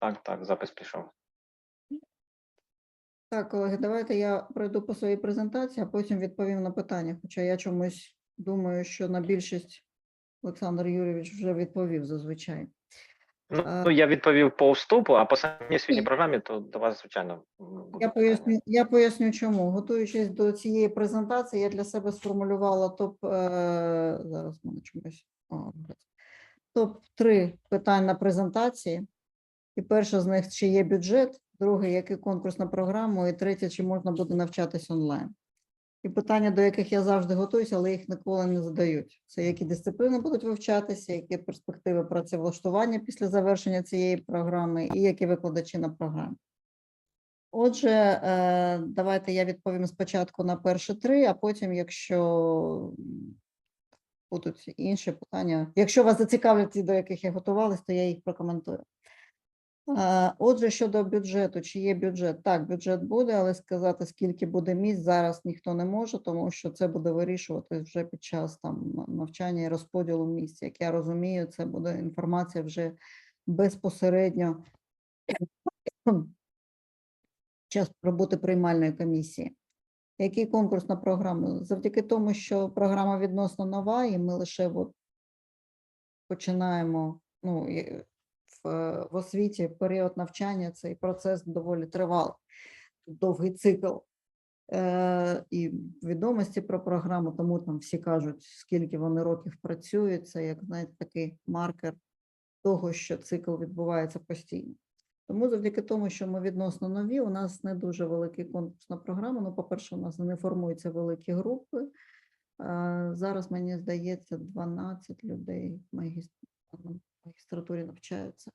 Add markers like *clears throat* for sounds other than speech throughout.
Так, так, запис пішов. Так, колеги, давайте я пройду по своїй презентації, а потім відповім на питання. Хоча я чомусь думаю, що на більшість Олександр Юрійович вже відповів зазвичай. Ну, А- ну, я відповів по вступу, а по самій освітній програмі, то до вас, звичайно, буде Я поясню, я поясню, чому. Готуючись до цієї презентації, я для себе сформулювала топ. Е, зараз мене чомусь. о, зараз. Топ 3 питань на презентації. І перше з них чи є бюджет, друге, який конкурс на програму, і третє, чи можна буде навчатись онлайн. І питання, до яких я завжди готуюся, але їх ніколи не задають. Це які дисципліни будуть вивчатися, які перспективи працевлаштування після завершення цієї програми, і які викладачі на програмі. Отже, е, давайте я відповім спочатку на перші три, а потім, якщо будуть інші питання, якщо вас зацікавлять ті, до яких я готувалась, то я їх прокоментую. Отже, щодо бюджету, чи є бюджет? Так, бюджет буде, але сказати, скільки буде місць, зараз ніхто не може, тому що це буде вирішувати вже під час там навчання і розподілу місць. Як я розумію, це буде інформація вже безпосередньо час роботи приймальної комісії. Який конкурс на програму? Завдяки тому, що програма відносно нова, і ми лише от починаємо ну, в, в освіті період навчання, цей процес доволі тривалий, довгий цикл. Е, і відомості про програму, тому там всі кажуть, скільки вони років працюють, це як знаєте, такий маркер того, що цикл відбувається постійно. Тому завдяки тому, що ми відносно нові, у нас не дуже великий конкурс на програму. Ну, по-перше, у нас не формуються великі групи. Зараз, мені здається, 12 людей в магістратурі навчаються.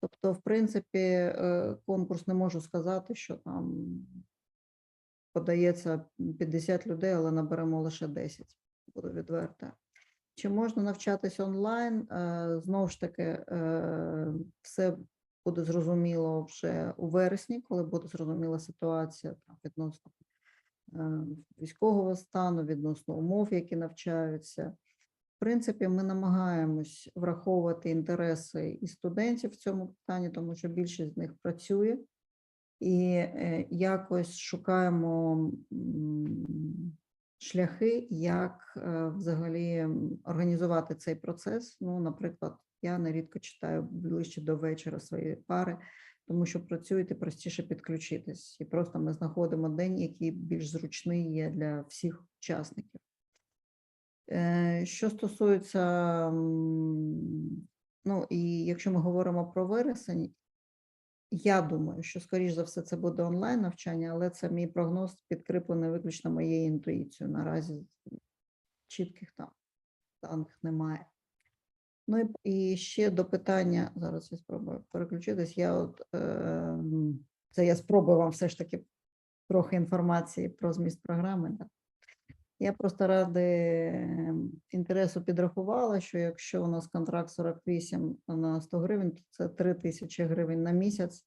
Тобто, в принципі, е, конкурс не можу сказати, що там подається 50 людей, але наберемо лише 10, буду відверта. Чи можна навчатись онлайн? Е, Знову ж таки, е, все буде зрозуміло вже у вересні, коли буде зрозуміла ситуація там, відносно е, військового стану, відносно умов, які навчаються. В принципі, ми намагаємось враховувати інтереси і студентів в цьому питанні, тому що більшість з них працює, і е, якось шукаємо шляхи, як е, взагалі організувати цей процес. Ну, наприклад, я нерідко читаю ближче до вечора свої пари, тому що працюєте простіше підключитись. І просто ми знаходимо день, який більш зручний є для всіх учасників. Е, Що стосується, ну і якщо ми говоримо про вересень, я думаю, що скоріш за все це буде онлайн навчання, але це мій прогноз підкріплений виключно моєю інтуїцією. Наразі чітких там даних немає. Ну і, ще до питання, зараз я спробую переключитись. Я от, е, це я спробую вам все ж таки трохи інформації про зміст програми. Я просто ради ем, інтересу підрахувала, що якщо у нас контракт 48 на 100 гривень, то це 3 тисячі гривень на місяць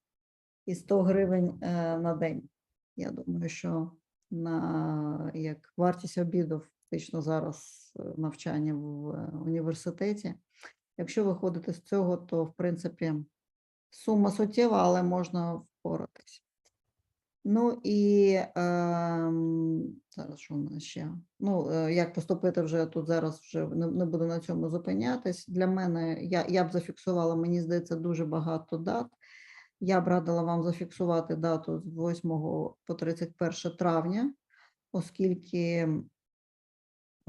і 100 гривень е, на день. Я думаю, що на як вартість обіду фактично зараз е, навчання в е, університеті. Якщо виходити з цього, то в принципі сума суттєва, але можна впоратись. Ну і ем, зараз що у нас ще? Ну, е, як поступити вже тут зараз вже не, не буду на цьому зупинятись. Для мене я, я б зафіксувала, мені здається, дуже багато дат. Я б радила вам зафіксувати дату з 8 по 31 травня, оскільки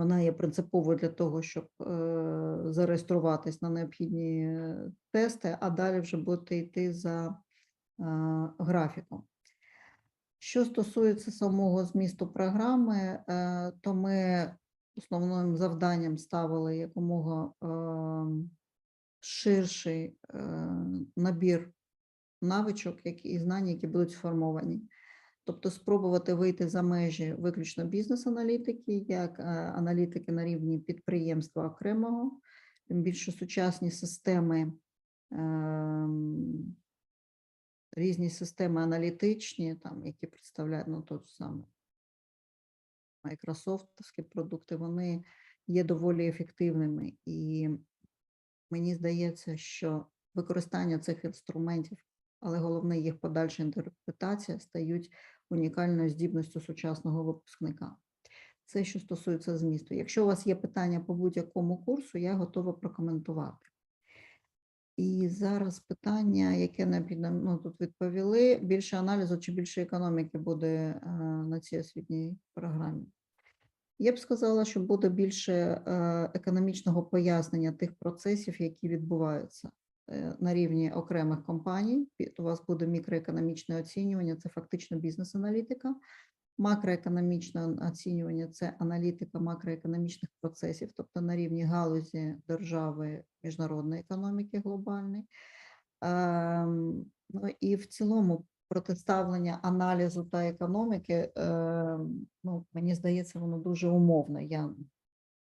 вона є принциповою для того, щоб е, зареєструватись на необхідні е, тести, а далі вже будете йти за е, графіком. Що стосується самого змісту програми, то ми основним завданням ставили якомога е, ширший набір навичок і знань, які будуть сформовані. Тобто спробувати вийти за межі виключно бізнес-аналітики, як е, аналітики на рівні підприємства окремого, тим більше сучасні системи ем, різні системи аналітичні, там, які представляють ну, тут саме майкрософтовські продукти, вони є доволі ефективними. І мені здається, що використання цих інструментів, але головне їх подальша інтерпретація стають унікальною здібністю сучасного випускника. Це що стосується змісту. Якщо у вас є питання по будь-якому курсу, я готова прокоментувати. І зараз питання, яке необхідно, ну, тут відповіли, більше аналізу чи більше економіки буде е, на цій освітній програмі. Я б сказала, що буде більше е, економічного пояснення тих процесів, які відбуваються на рівні окремих компаній. У вас буде мікроекономічне оцінювання, це фактично бізнес-аналітика. Макроекономічне оцінювання це аналітика макроекономічних процесів, тобто на рівні галузі держави, міжнародної економіки глобальної. Ем, Ну і в цілому протиставлення аналізу та економіки, ем, ну, мені здається, воно дуже умовне. Я,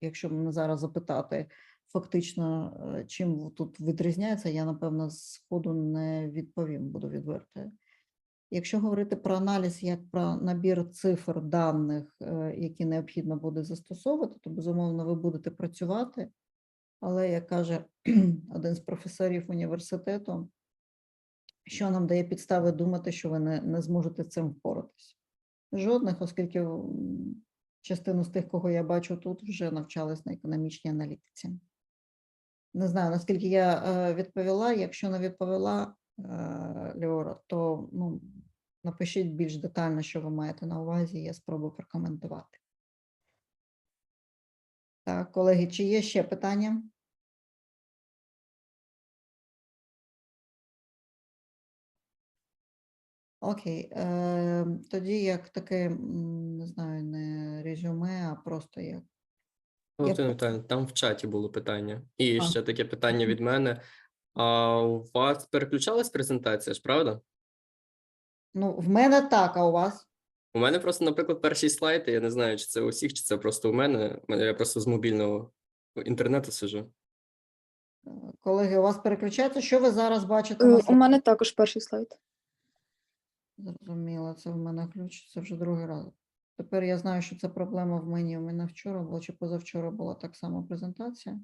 якщо мене зараз запитати фактично, е, чим тут відрізняється, я напевно сходу не відповім, буду відвертою. Якщо говорити про аналіз як про набір цифр даних, е, які необхідно буде застосовувати, то безумовно ви будете працювати. Але як каже *clears throat* один з професорів університету, що нам дає підстави думати, що ви не, не зможете цим впоратись? Жодних, оскільки частину з тих, кого я бачу тут, вже навчались на економічній аналітиці. Не знаю, наскільки я е, відповіла. Якщо не відповіла, е, Леора, то ну, напишіть більш детально, що ви маєте на увазі, я спробую прокоментувати. Так, колеги, чи є ще питання? Окей, е, тоді як таке, не знаю, не резюме, а просто як. Валентина Віталіївна, там в чаті було питання. І А. ще таке питання від мене. А у вас переключалась презентація ж, правда? Ну, в мене так, а у вас? У мене просто, наприклад, перший слайд, я не знаю, чи це у всіх, чи це просто у мене. Я просто з мобільного інтернету сиджу. Е, Колеги, у вас переключається? Що ви зараз бачите? на Е, У екрані? мене також перший слайд. Зрозуміло, це в мене включиться вже другий раз. Тепер я знаю, що це проблема в мені. У мене вчора була чи позавчора була так само презентація.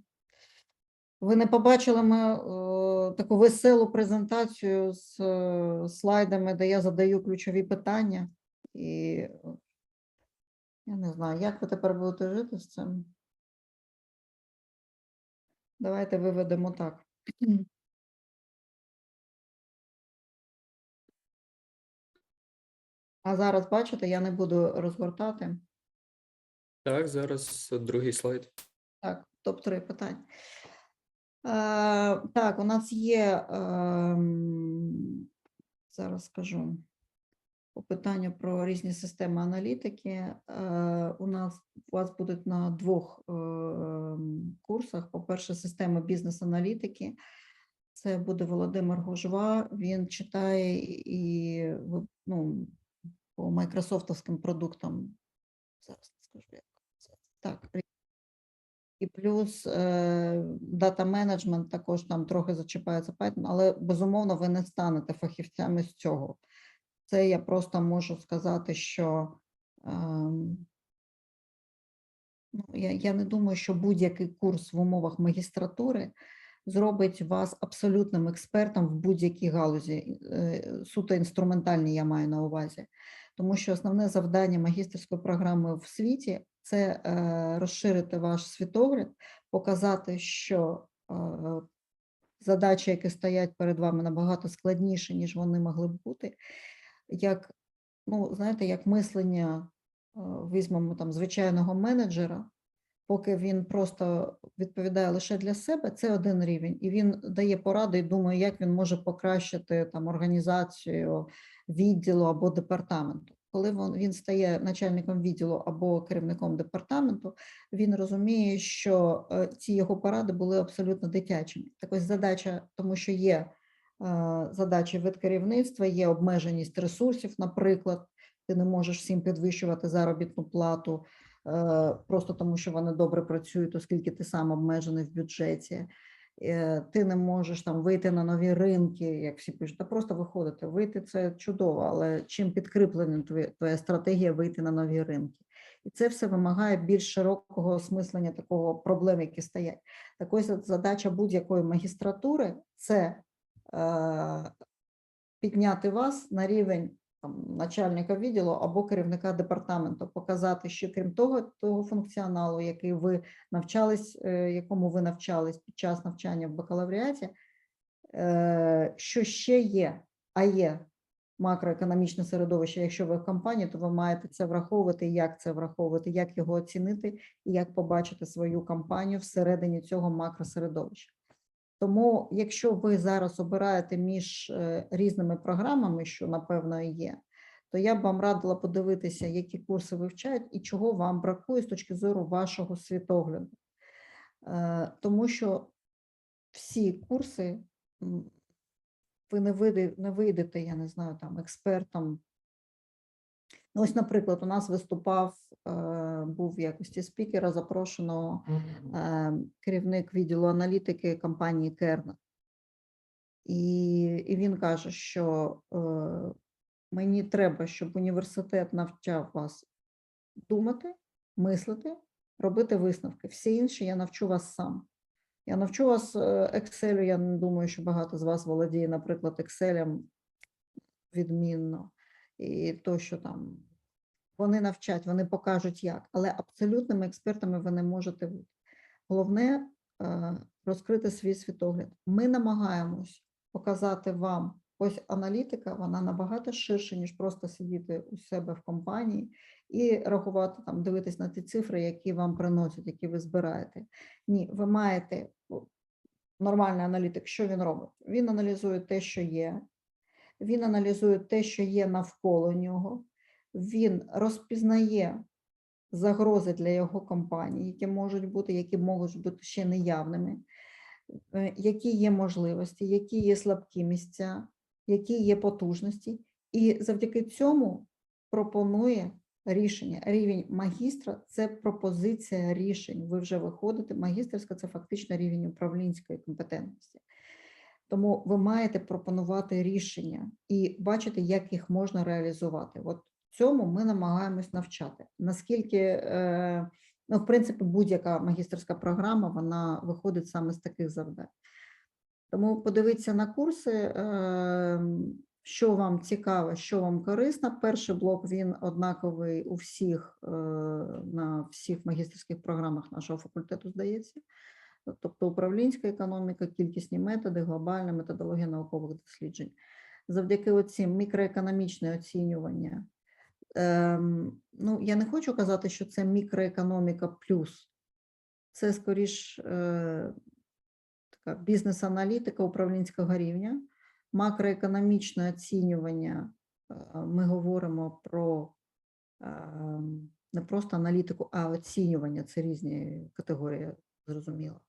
Ви не побачили ми, е, таку веселу презентацію з е, слайдами, де я задаю ключові питання. І я не знаю, як ви тепер будете жити з цим. Давайте виведемо так. А зараз, бачите, я не буду розгортати. Так, зараз другий слайд. Так, топ-3 питань. Е, так, у нас є, ем, зараз скажу, по питанню про різні системи аналітики. Е, у нас у вас будуть на двох ем, курсах. По-перше, система бізнес-аналітики. Це буде Володимир Гужва. Він читає і ну, по майкрософтовським продуктам. Зараз скажу, як це. Так, і плюс дата менеджмент також там трохи зачіпається Python, але безумовно ви не станете фахівцями з цього. Це я просто можу сказати, що ем, ну, я, я не думаю, що будь-який курс в умовах магістратури зробить вас абсолютним експертом в будь-якій галузі, е, суто інструментальній я маю на увазі. Тому що основне завдання магістерської програми в світі це е, розширити ваш світогляд, показати, що е, задачі, які стоять перед вами, набагато складніші, ніж вони могли б бути. Як, ну, знаєте, як мислення, візьмемо там звичайного менеджера, поки він просто відповідає лише для себе, це один рівень, і він дає поради і думає, як він може покращити там організацію відділу або департаменту. Коли він, стає начальником відділу або керівником департаменту, він розуміє, що е, ці його поради були абсолютно дитячими. Так ось задача, тому що є е, задачі від керівництва, є обмеженість ресурсів, наприклад, ти не можеш всім підвищувати заробітну плату просто тому, що вони добре працюють, оскільки ти сам обмежений в бюджеті. Е, Ти не можеш там вийти на нові ринки, як всі пишуть, та просто виходити. Вийти це чудово, але чим підкріплена твоя стратегія вийти на нові ринки? І це все вимагає більш широкого осмислення такого проблем, які стоять. Так ось задача будь-якої магістратури це е, підняти вас на рівень там, начальника відділу або керівника департаменту, показати, що крім того, того функціоналу, який ви навчались, е, якому ви навчались під час навчання в бакалавріаті, е, що ще є, а є макроекономічне середовище. Якщо ви в компанії, то ви маєте це враховувати, як це враховувати, як його оцінити і як побачити свою компанію всередині цього макросередовища. Тому, якщо ви зараз обираєте між е, різними програмами, що напевно є, то я б вам радила подивитися, які курси вивчають і чого вам бракує з точки зору вашого світогляду. Е, Тому що всі курси ви не вийдете, я не знаю, там експертом. Ну, ось, наприклад, у нас виступав, е, був в якості спікера запрошеного е, керівник відділу аналітики компанії Керна. І, і він каже, що е, мені треба, щоб університет навчав вас думати, мислити, робити висновки. Всі інші я навчу вас сам. Я навчу вас Excel, я не думаю, що багато з вас володіє, наприклад, Excel відмінно. І то, що там вони навчать, вони покажуть як, але абсолютними експертами ви не можете бути. Головне е, розкрити свій світогляд. Ми намагаємось показати вам, ось аналітика, вона набагато ширше, ніж просто сидіти у себе в компанії і рахувати там, дивитись на ті цифри, які вам приносять, які ви збираєте. Ні, ви маєте нормальний аналітик, що він робить? Він аналізує те, що є, він аналізує те, що є навколо нього, він розпізнає загрози для його компанії, які можуть бути, які можуть бути ще неявними, е, які є можливості, які є слабкі місця, які є потужності, і завдяки цьому пропонує рішення. Рівень магістра це пропозиція рішень. Ви вже виходите. Магістерська це фактично рівень управлінської компетентності. Тому ви маєте пропонувати рішення і бачити, як їх можна реалізувати. От цьому ми намагаємось навчати. Наскільки, е, ну, в принципі, будь-яка магістерська програма вона виходить саме з таких завдань. Тому подивіться на курси, е, що вам цікаво, що вам корисно. Перший блок він однаковий у всіх е, на всіх магістерських програмах нашого факультету, здається. Тобто управлінська економіка, кількісні методи, глобальна методологія наукових досліджень. Завдяки оцім мікроекономічне оцінювання. Ем, ну, я не хочу казати, що це мікроекономіка плюс. Це скоріш е, така бізнес-аналітика управлінського рівня, макроекономічне оцінювання. е, Ми говоримо про е, не просто аналітику, а оцінювання. Це різні категорії, зрозуміло.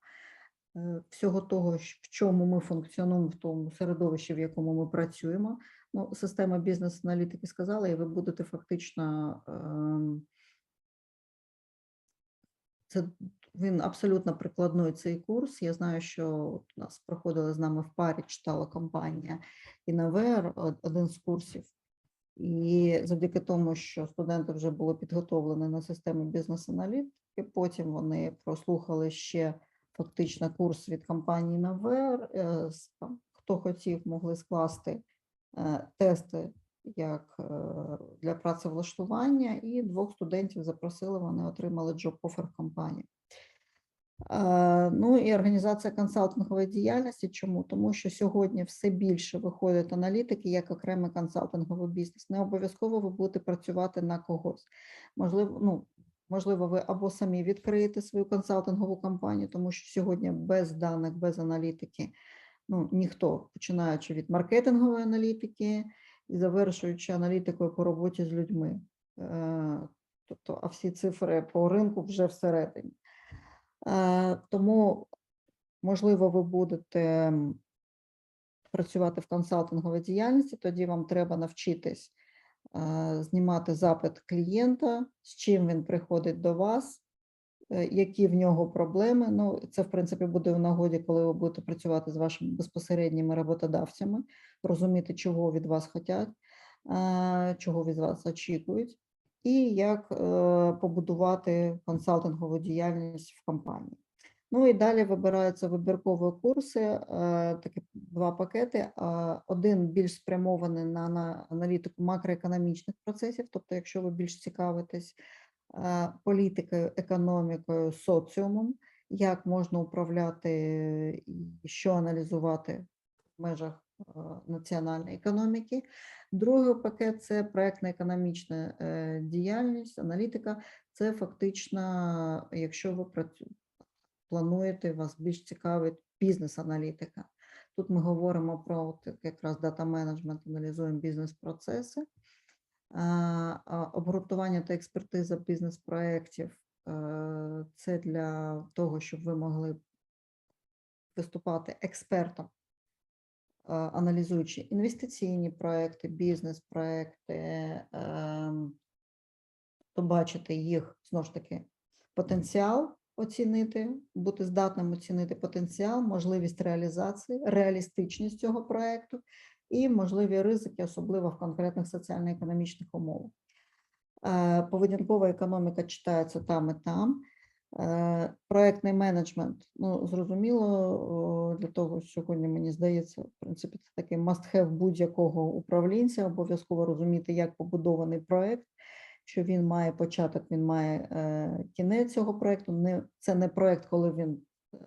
Е, Всього того, в чому ми функціонуємо, в тому середовищі, в якому ми працюємо. Ну, система бізнес-аналітики сказала, і ви будете фактично. ем, Це він абсолютно прикладний цей курс. Я знаю, що у нас проходили з нами в парі, читала компанія Інавер, од- один з курсів. І завдяки тому, що студенти вже були підготовлені на систему бізнес-аналітики, потім вони прослухали ще фактично курс від компанії Навер. Хто хотів, могли скласти е, тести як е, для працевлаштування, і двох студентів запросили, вони отримали offer в компанії. Е, Ну і організація консалтингової діяльності. Чому? Тому що сьогодні все більше виходять аналітики як окремий консалтинговий бізнес. Не обов'язково ви будете працювати на когось. Можливо, ну можливо, ви або самі відкриєте свою консалтингову компанію, тому що сьогодні без даних, без аналітики, ну ніхто, починаючи від маркетингової аналітики і завершуючи аналітикою по роботі з людьми. Е, Тобто, а всі цифри по ринку вже всередині. Е, Тому, можливо, ви будете працювати в консалтинговій діяльності, тоді вам треба навчитись знімати запит клієнта, з чим він приходить до вас, е, які в нього проблеми. Ну, це, в принципі, буде в нагоді, коли ви будете працювати з вашими безпосередніми роботодавцями, розуміти, чого від вас хочуть, чого від вас очікують. і як е, побудувати консалтингову діяльність в компанії. Ну і далі вибираються вибіркові курси, е, такі два пакети. е, Один більш спрямований на, на аналітику макроекономічних процесів, тобто, якщо ви більш цікавитесь е, політикою, економікою, соціумом, як можна управляти і що аналізувати в межах національної економіки. Другий пакет це проектна економічна е, діяльність, аналітика. Це фактично, якщо ви працю- плануєте, вас більш цікавить бізнес-аналітика. Тут ми говоримо про якраз дата менеджмент, аналізуємо бізнес-процеси, обґрунтування та експертиза бізнес-проєктів. е, Це для того, щоб ви могли виступати експертом, е, аналізуючи інвестиційні проекти, бізнес-проекти, ем, побачити їх знову ж таки потенціал оцінити, бути здатним оцінити потенціал, можливість реалізації, реалістичність цього проекту і можливі ризики, особливо в конкретних соціально-економічних умовах. Е, Поведінкова економіка читається там і там. Е, Проектний менеджмент, ну зрозуміло, для того сьогодні мені здається, в принципі, це такий must-have будь-якого управлінця, обов'язково розуміти, як побудований проект, що він має початок, він має е, кінець цього проекту. Не це не проект, коли він е,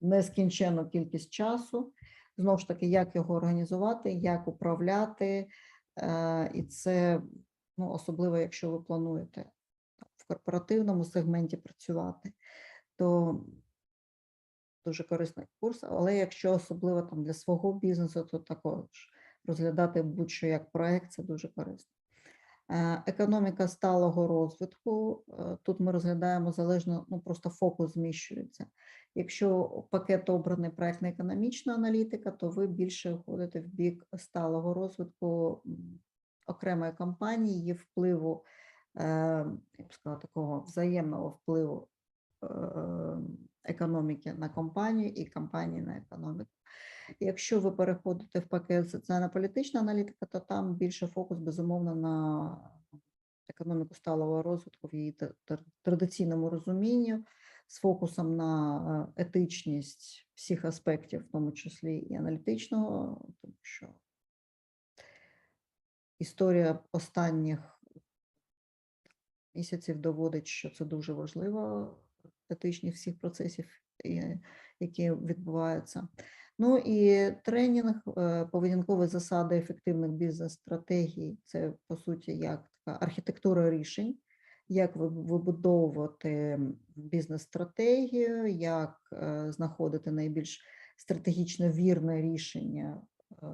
нескінченну кількість часу. Знову ж таки, як його організувати, як управляти, е, і це ну, особливо, якщо ви плануєте в корпоративному сегменті працювати, то дуже корисний курс. Але якщо особливо там для свого бізнесу, то також розглядати будь-що як проект це дуже корисно. Е, Економіка сталого розвитку. е, Тут ми розглядаємо залежно, ну просто фокус зміщується. Якщо пакет обраний проектна економічна аналітика, то ви більше входите в бік сталого розвитку окремої компанії, її впливу, е, я б сказала, такого взаємного впливу економіки на компанію і компанії на економіку. Якщо ви переходите в пакет соціально-політична аналітика, то там більше фокус, безумовно, на економіку сталого розвитку в її тр- тр- традиційному розумінні, з фокусом на е, етичність всіх аспектів, в тому числі і аналітичного, тому що історія останніх місяців доводить, що це дуже важливо, етичність всіх процесів, які відбуваються. Ну і тренінг, е, поведінкові засади ефективних бізнес-стратегій. Це по суті як така архітектура рішень, як вибудовувати бізнес-стратегію, як е, знаходити найбільш стратегічно вірне рішення, е,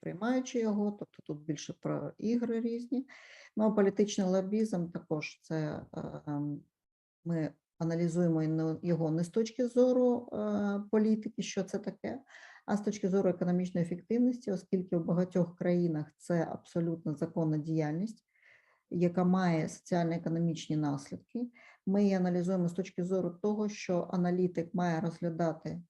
приймаючи його. Тобто тут більше про ігри різні. Ну а політичний лобізм також це ем, ми аналізуємо його не з точки зору е, політики, що це таке, а з точки зору економічної ефективності, оскільки в багатьох країнах це абсолютно законна діяльність, яка має соціально-економічні наслідки. Ми її аналізуємо з точки зору того, що аналітик має розглядати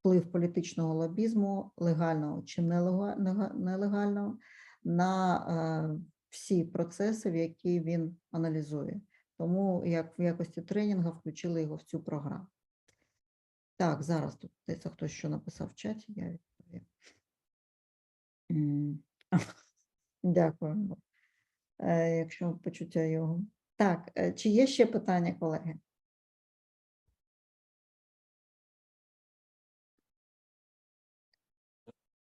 вплив політичного лобізму, легального чи нелега- нелегального, на е, всі процеси, в які він аналізує. Тому як в якості тренінгу включили його в цю програму. Так, зараз тут десь хтось що написав в чаті, я відповім. *laughs* Дякую. Е, Якщо почуття його. Так, е, чи є ще питання, колеги?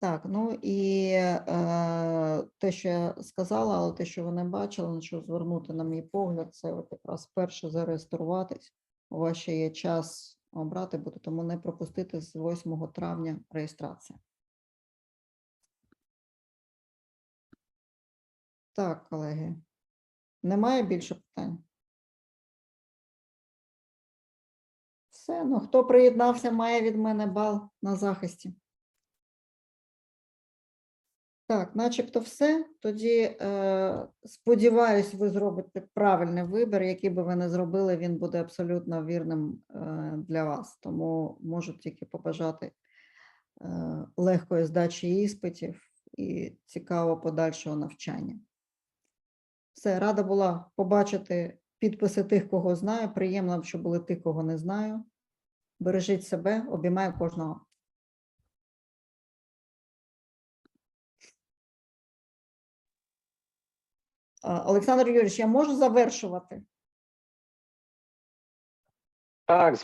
Так, ну і е, те, що я сказала, але те, що ви не бачили, на що звернути, на мій погляд, це от якраз перше зареєструватись. У вас ще є час обрати буде, тому не пропустити з 8 травня реєстрація. Так, колеги. Немає більше питань? Все, ну хто приєднався, має від мене бал на захисті. Так, начебто все. Тоді е, сподіваюсь, ви зробите правильний вибір. Який би ви не зробили, він буде абсолютно вірним е, для вас. Тому можу тільки побажати е, легкої здачі іспитів і цікавого подальшого навчання. Все, рада була побачити підписи тих, кого знаю. Приємно, що були тих, кого не знаю. Бережіть себе, обіймаю кожного. Олександр Юрійович, я можу завершувати? Так,